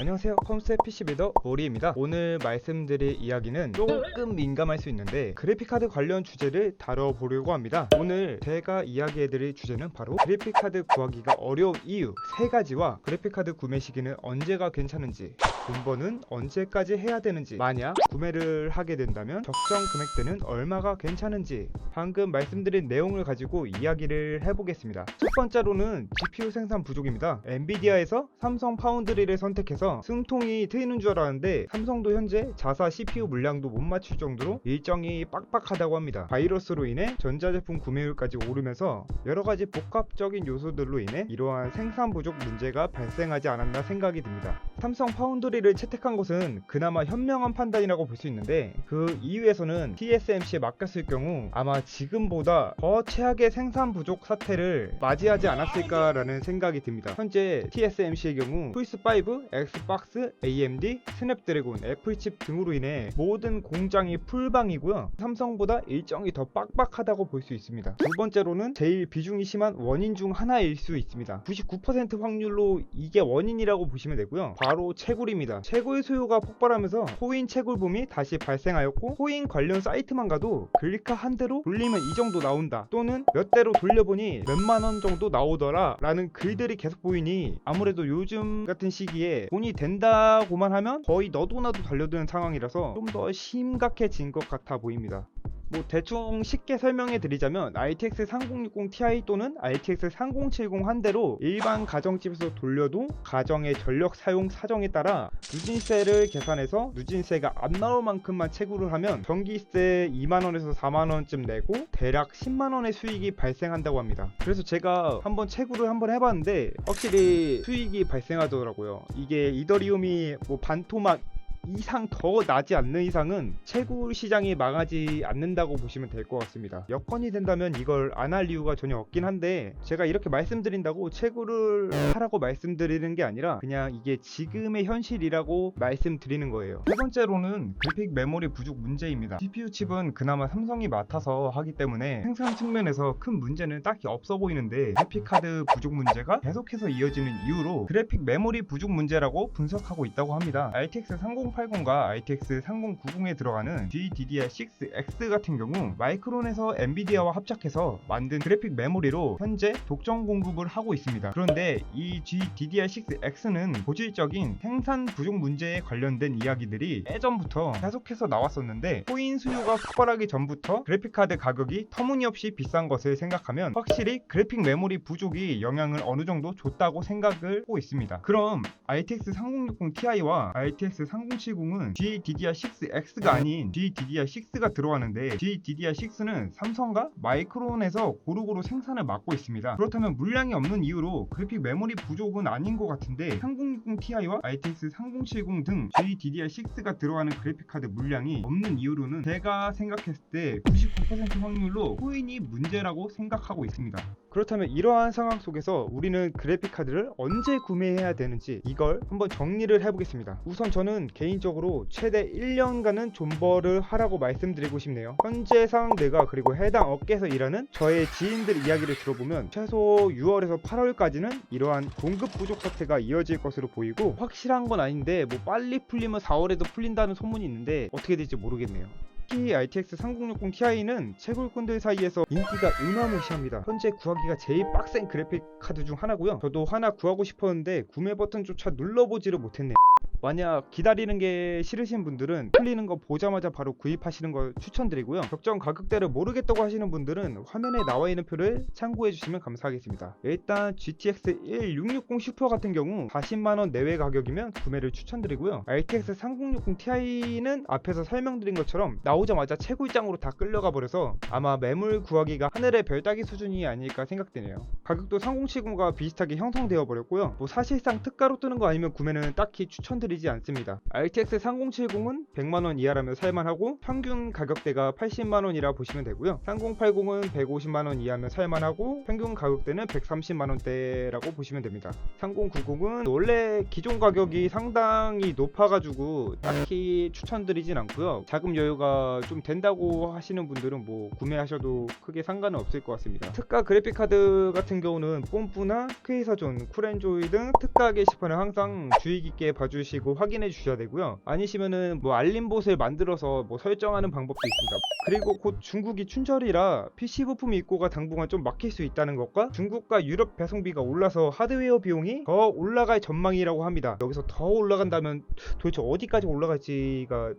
안녕하세요. 컴스의 PC빌더 모리입니다. 오늘 말씀드릴 이야기는 조금 민감할 수 있는데 그래픽카드 관련 주제를 다뤄보려고 합니다. 오늘 제가 이야기해드릴 주제는 바로 그래픽카드 구하기가 어려운 이유 세 가지와 그래픽카드 구매 시기는 언제가 괜찮은지 돈버는 언제까지 해야 되는지 만약 구매를 하게 된다면 적정 금액대는 얼마가 괜찮은지 방금 말씀드린 내용을 가지고 이야기를 해보겠습니다. 첫 번째로는 GPU 생산 부족입니다. 엔비디아에서 삼성 파운드리를 선택해서 숨통이 트이는 줄 알았는데 삼성도 현재 자사 CPU 물량도 못 맞출 정도로 일정이 빡빡하다고 합니다. 바이러스로 인해 전자제품 구매율까지 오르면서 여러가지 복합적인 요소들로 인해 이러한 생산 부족 문제가 발생하지 않았나 생각이 듭니다. 삼성 파운드리를 채택한 것은 그나마 현명한 판단이라고 볼 수 있는데 그 이유에서는 TSMC에 맡겼을 경우 아마 지금보다 더 최악의 생산 부족 사태를 맞이하지 않았을까라는 생각이 듭니다. 현재 TSMC의 경우 플스5, 엑스박스, AMD, 스냅드래곤, 애플칩 등으로 인해 모든 공장이 풀방이고요. 삼성보다 일정이 더 빡빡하다고 볼 수 있습니다. 두 번째로는 제일 비중이 심한 원인 중 하나일 수 있습니다. 99% 확률로 이게 원인이라고 보시면 되고요. 바로 채굴입니다. 채굴 수요가 폭발하면서 코인 채굴붐이 다시 발생하였고 코인 관련 사이트만 가도 글리카 한 대로 돌리면 이 정도 나온다 또는 몇 대로 돌려보니 몇만 원 정도 나오더라 라는 글들이 계속 보이니 아무래도 요즘 같은 시기에 돈이 된다고만 하면 거의 너도 나도 달려드는 상황이라서 좀 더 심각해진 것 같아 보입니다. 뭐 대충 쉽게 설명해 드리자면 RTX 3060 Ti 또는 RTX 3070 한 대로 일반 가정집에서 돌려도 가정의 전력 사용 사정에 따라 누진세를 계산해서 누진세가 안 나올 만큼만 채굴을 하면 전기세 2만원에서 4만원쯤 내고 대략 10만원의 수익이 발생한다고 합니다. 그래서 제가 한번 채굴을 한번 해봤는데 확실히 수익이 발생하더라고요. 이게 이더리움이 뭐 반토막 이상 더 나지 않는 이상은 채굴 시장이 망하지 않는다고 보시면 될 것 같습니다. 여건이 된다면 이걸 안 할 이유가 전혀 없긴 한데 제가 이렇게 말씀드린다고 채굴을 하라고 말씀드리는 게 아니라 그냥 이게 지금의 현실이라고 말씀드리는 거예요. 세 번째로는 그래픽 메모리 부족 문제입니다. CPU 칩은 그나마 삼성이 맡아서 하기 때문에 생산 측면에서 큰 문제는 딱히 없어 보이는데 그래픽 카드 부족 문제가 계속해서 이어지는 이유로 그래픽 메모리 부족 문제라고 분석하고 있다고 합니다. RTX i780과 ITX 3090에 들어가는 GDDR6X 같은 경우 마이크론에서 엔비디아와 합작해서 만든 그래픽 메모리로 현재 독점 공급을 하고 있습니다. 그런데 이 GDDR6X는 고질적인 생산 부족 문제에 관련된 이야기들이 예전부터 계속해서 나왔었는데 코인 수요가 폭발하기 전부터 그래픽카드 가격이 터무니없이 비싼 것을 생각하면 확실히 그래픽 메모리 부족이 영향을 어느 정도 줬다고 생각을 하고 있습니다. 그럼 ITX 3060 Ti와 ITX 30 G80은 GDDR6X가 아닌 GDDR6가 들어가는데 GDDR6는 삼성과 마이크론에서 고루고루 생산을 맡고 있습니다. 그렇다면 물량이 없는 이유로 그래픽 메모리 부족은 아닌 것 같은데 3060 Ti와 ITX 3070 등 GDDR6가 들어가는 그래픽카드 물량이 없는 이유로는 제가 생각했을 때 99% 확률로 코인이 문제라고 생각하고 있습니다. 그렇다면 이러한 상황 속에서 우리는 그래픽 카드를 언제 구매해야 되는지 이걸 한번 정리를 해보겠습니다. 우선 저는 개인적으로 최대 1년간은 존버를 하라고 말씀드리고 싶네요. 현재 상황 내가 그리고 해당 업계에서 일하는 저의 지인들 이야기를 들어보면 최소 6월에서 8월까지는 이러한 공급 부족 사태가 이어질 것으로 보이고 확실한 건 아닌데 뭐 빨리 풀리면 4월에도 풀린다는 소문이 있는데 어떻게 될지 모르겠네요. 특히 RTX 3060 Ti는 채굴꾼들 사이에서 인기가 어마무시합니다. 현재 구하기가 제일 빡센 그래픽 카드 중 하나고요. 저도 하나 구하고 싶었는데 구매 버튼조차 눌러보지를 못했네요. 만약 기다리는 게 싫으신 분들은 풀리는 거 보자마자 바로 구입하시는 걸 추천드리고요. 적정 가격대를 모르겠다고 하시는 분들은 화면에 나와 있는 표를 참고해 주시면 감사하겠습니다. 일단 GTX 1660 슈퍼 같은 경우 40만원 내외 가격이면 구매를 추천드리고요. RTX 3060 Ti는 앞에서 설명드린 것처럼 나오자마자 채굴장으로 다 끌려가 버려서 아마 매물 구하기가 하늘의 별 따기 수준이 아닐까 생각되네요. 가격도 3070과 비슷하게 형성되어 버렸고요. 뭐 사실상 특가로 뜨는 거 아니면 구매는 딱히 추천드리지 추천드리지 않습니다. RTX 3070은 100만원 이하라면 살만하고 평균 가격대가 80만원이라 보시면 되고요. 3080은 150만원 이하면 살만하고 평균 가격대는 130만원대라고 보시면 됩니다. 3090은 원래 기존 가격이 상당히 높아가지고 딱히 추천드리진 않고요. 자금 여유가 좀 된다고 하시는 분들은 뭐 구매하셔도 크게 상관은 없을 것 같습니다. 특가 그래픽 카드 같은 경우는 뽐뿌나 스퀘이사존, 쿨엔조이 등 특가 게시판을 항상 주의 깊게 봐주 시고 확인해 주셔야 되고요. 아니시면은 뭐 알림봇을 만들어서 뭐 설정하는 방법도 있습니다. 그리고 곧 중국이 춘절이라 PC 부품 입고가 당분간 좀 막힐 수 있다는 것과 중국과 유럽 배송비가 올라서 하드웨어 비용이 더 올라갈 전망이라고 합니다. 여기서 더 올라간다면 도대체 어디까지 올라갈지가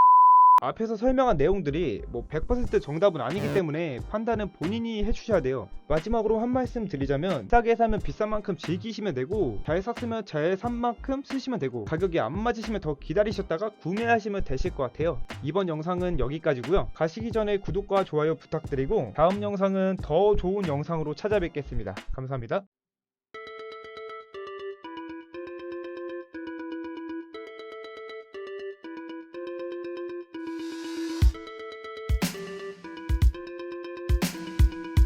앞에서 설명한 내용들이 뭐 100% 정답은 아니기 때문에 판단은 본인이 해주셔야 돼요. 마지막으로 한 말씀 드리자면 싸게 사면 비싼 만큼 즐기시면 되고 잘 샀으면 잘 산 만큼 쓰시면 되고 가격이 안 맞으시면 더 기다리셨다가 구매하시면 되실 것 같아요. 이번 영상은 여기까지고요. 가시기 전에 구독과 좋아요 부탁드리고 다음 영상은 더 좋은 영상으로 찾아뵙겠습니다. 감사합니다.